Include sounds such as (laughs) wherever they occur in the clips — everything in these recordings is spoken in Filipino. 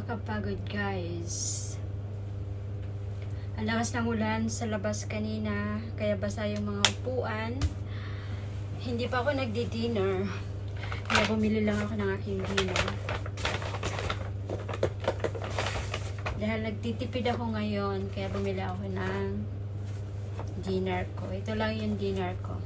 Nakakapagod guys. Ang lakas ng ulan sa labas kanina, kaya basa yung mga upuan. Hindi pa ako nagdi-dinner. Kaya bumili lang ako ng aking dinner. Dahil nagtitipid ako ngayon, kaya bumili ako ng dinner ko. Ito lang yung dinner ko.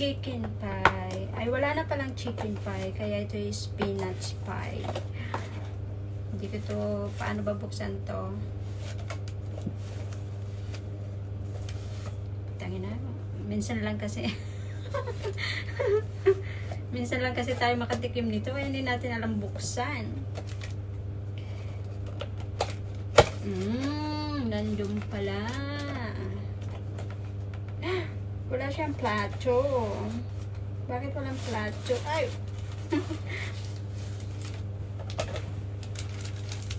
Chicken pie. Ay, wala na palang chicken pie. Kaya ito yung spinach pie. Hindi ko to, paano ba buksan to? Tangin na. Minsan lang kasi. (laughs) Minsan lang kasi tayo makatikim nito. Kaya hindi natin alam buksan. Mmm, nandun pala. Wala siyang plato. Bakit walang plato? Ay! (laughs)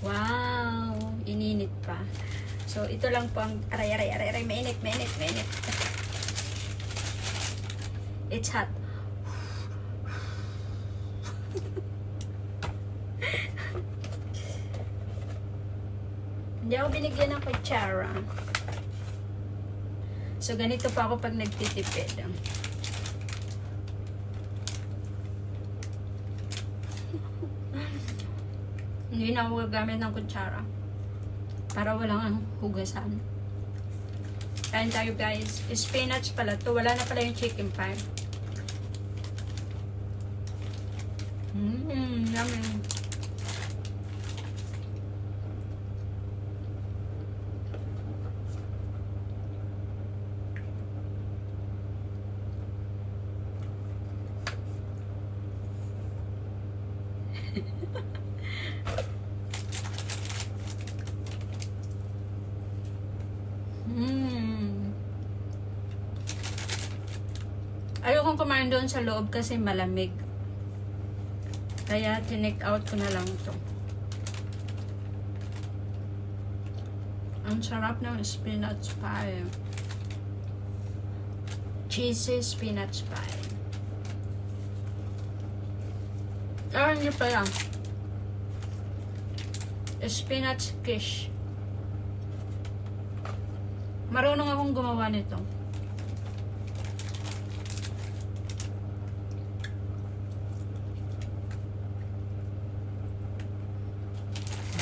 wow! Ininit pa. So, ito lang po ang... Aray, aray, aray, aray. Mainit, mainit, mainit. It's hot. (laughs) Hindi ako binigyan ng kutsara. So, ganito pa ako pag nagtitipid. (laughs) Hindi na ako gagamit ng kutsara. Para walang hugasan. Kain tayo guys. Spinach pala to. Wala na pala yung chicken pie. Mmm, yummy. Mm. Ayokong kumain doon sa loob kasi malamig. Kaya tinake out ko na lang to. Ang sarap ng spinach pie. Cheesy spinach pie. Ah, hindi pa yan. Spinach quiche. Marunong akong gumawa nito.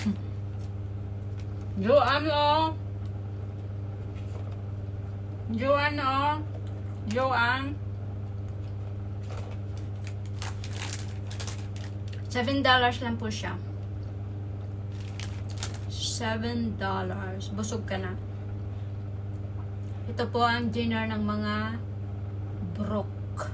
(laughs) Joanne, oh. Joanne, oh. Joanne. Seven dollars lang po siya. Seven dollars. Busog ka na. Ito po ang dinner ng mga broke. (laughs)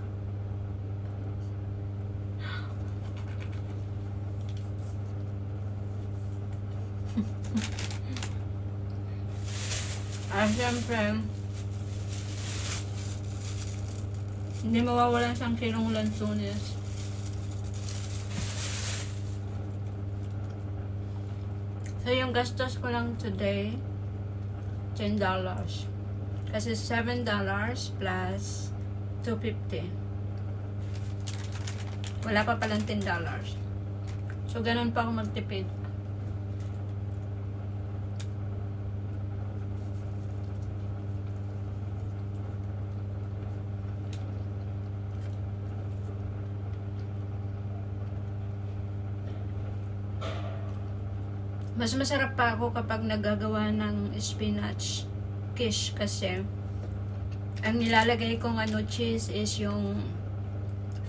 Ah, syempre, hindi mawawalan siyang kilong lansunis. So, yung gastos ko lang today, $10. Kasi $7 plus 250. Wala pa palang $10. So, ganun pa ako magtipid. Mas masarap pa ako kapag nagagawa ng spinach quiche kasi ang nilalagay kong ano cheese is yung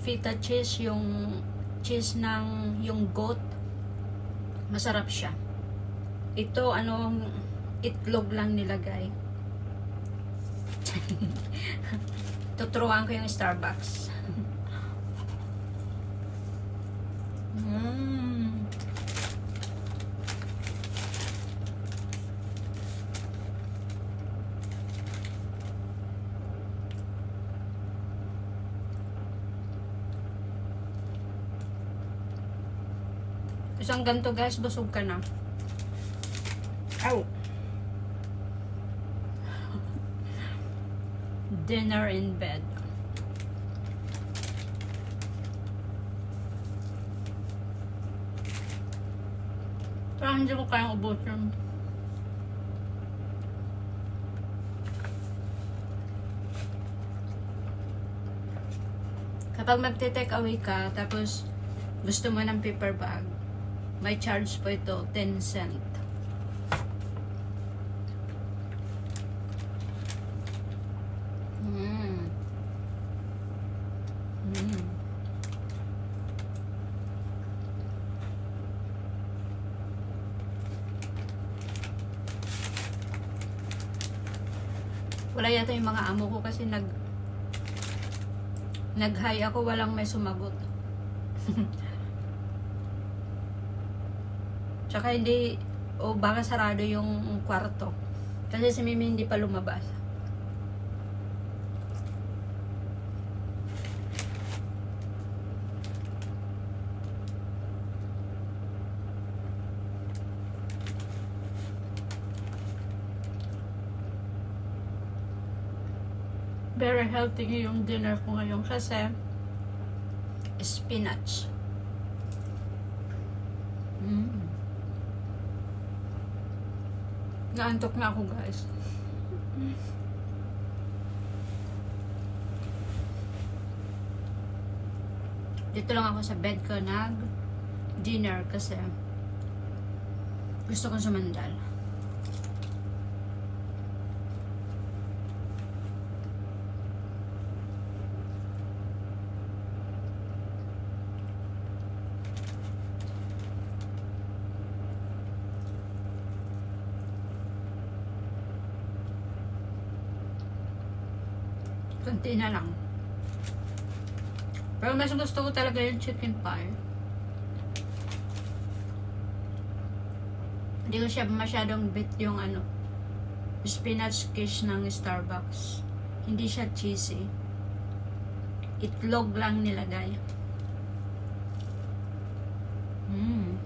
feta cheese, yung cheese ng yung goat. Masarap siya. Ito ano itlog lang nilagay. (laughs) Tuturuan ko yung Starbucks. Isang ganto guys, busog ka na. Ow! (laughs) Dinner in bed. Parang hindi ko kayang ubos yun. Kapag magte-take away ka, tapos gusto mo ng paper bag, may charge po ito, 10 cent. Mm. Mm. Wala yata yung mga amo ko kasi nag nag-hi ako, walang may sumagot. (laughs) Tsaka hindi, o baka sarado yung kwarto. Kasi si Mimi hindi pa lumabas. Very healthy yung dinner ko ngayon kasi spinach. Mm. Naantok na ako guys. Dito lang ako sa bed ko nag dinner kasi gusto ko sumandal. Kunti na lang. Pero mas gusto ko talaga yung chicken pie. Hindi ko siya masyadong bit yung ano, spinach quiche ng Starbucks. Hindi siya cheesy. Itlog lang nilagay. Mmm.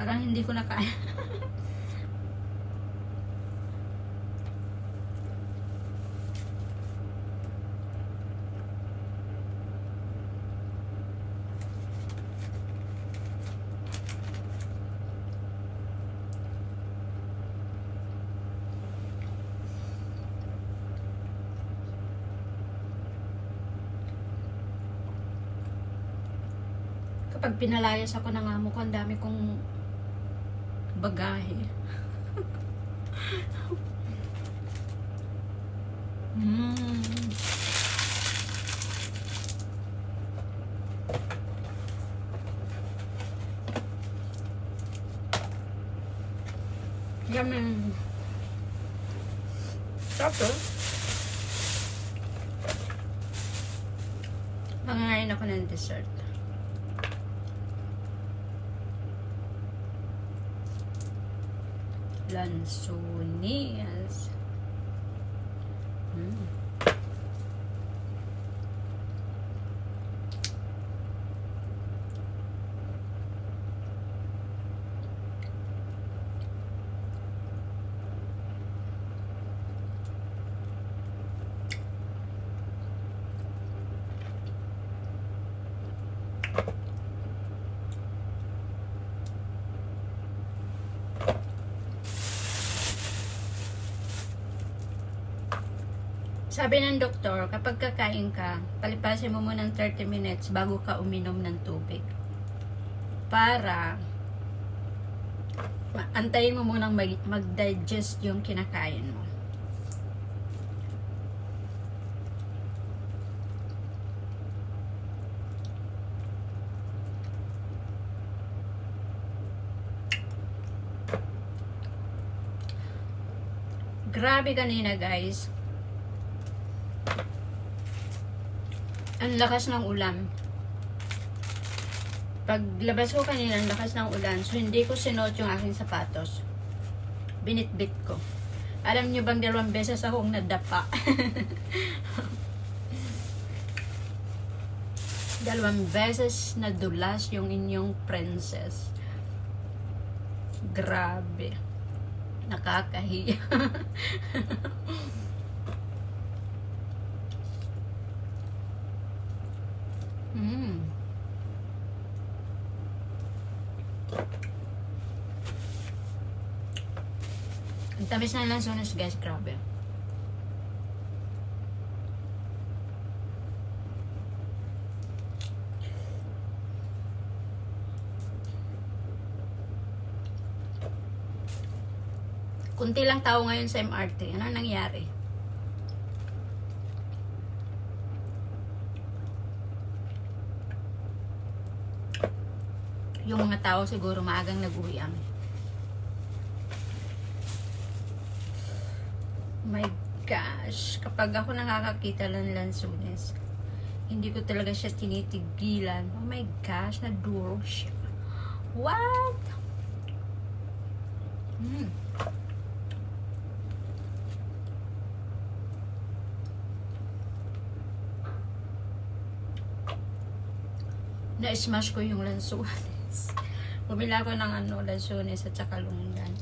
Parang hindi ko na kaya. Kapag pinalayas ako ng amo ko, ang dami kong bagahe. (laughs) mm. Yummy. Tapos, mangangain ako ng dessert. Lansonias. Mm. Sabi ng doktor, kapag kakain ka, palipasin mo muna ng 30 minutes bago ka uminom ng tubig. Para antayin mo munang mag- mag-digest yung kinakain mo. Grabe kanina guys. Ang lakas ng ulan. Paglabas ko kanina, ang lakas ng ulan. So, hindi ko sinuot yung aking sapatos. Binitbit ko. Alam niyo bang dalawang beses akong nadapa? (laughs) dalawang beses nadulas yung inyong princess. Grabe. Nakakahiya. (laughs) mm. Ang tamis na lang sunas guys, grabe. Kunti lang tao ngayon sa MRT. Ano nangyari? Yung mga tao siguro maagang nag-uwian. My gosh, kapag ako nakakakita ng lansunes, hindi ko talaga siya tinitigilan. Oh my gosh, naduro siya. What? Hmm. Na-smash ko yung lansunes. (laughs) Bumila ko ng ano, lansunes at saka lunggan.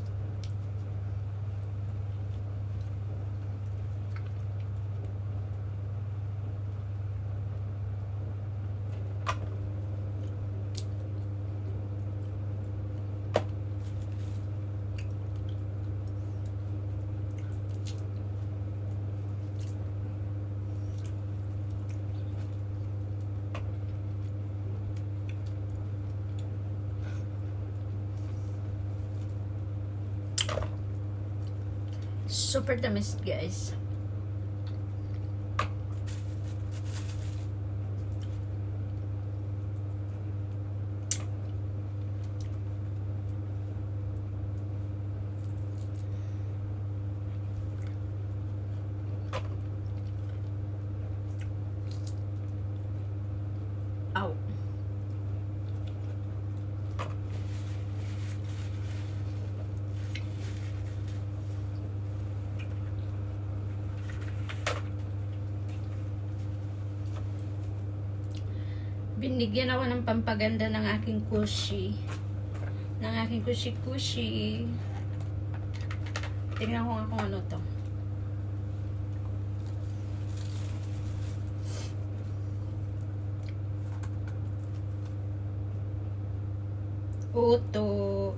Super tamis, guys. Ow. Binigyan ako ng pampaganda ng aking kushi. Ng aking kushi-kushi. Tingnan ko nga kung ano to. Auto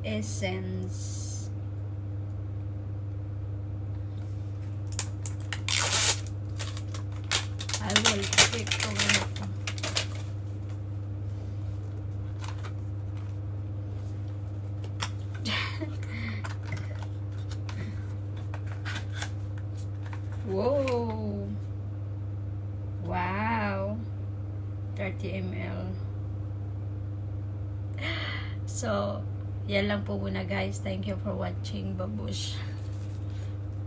Essence. I will check kung ano to. Whoa! Wow! 30 ml. So, yan lang po muna guys. Thank you for watching. Babush.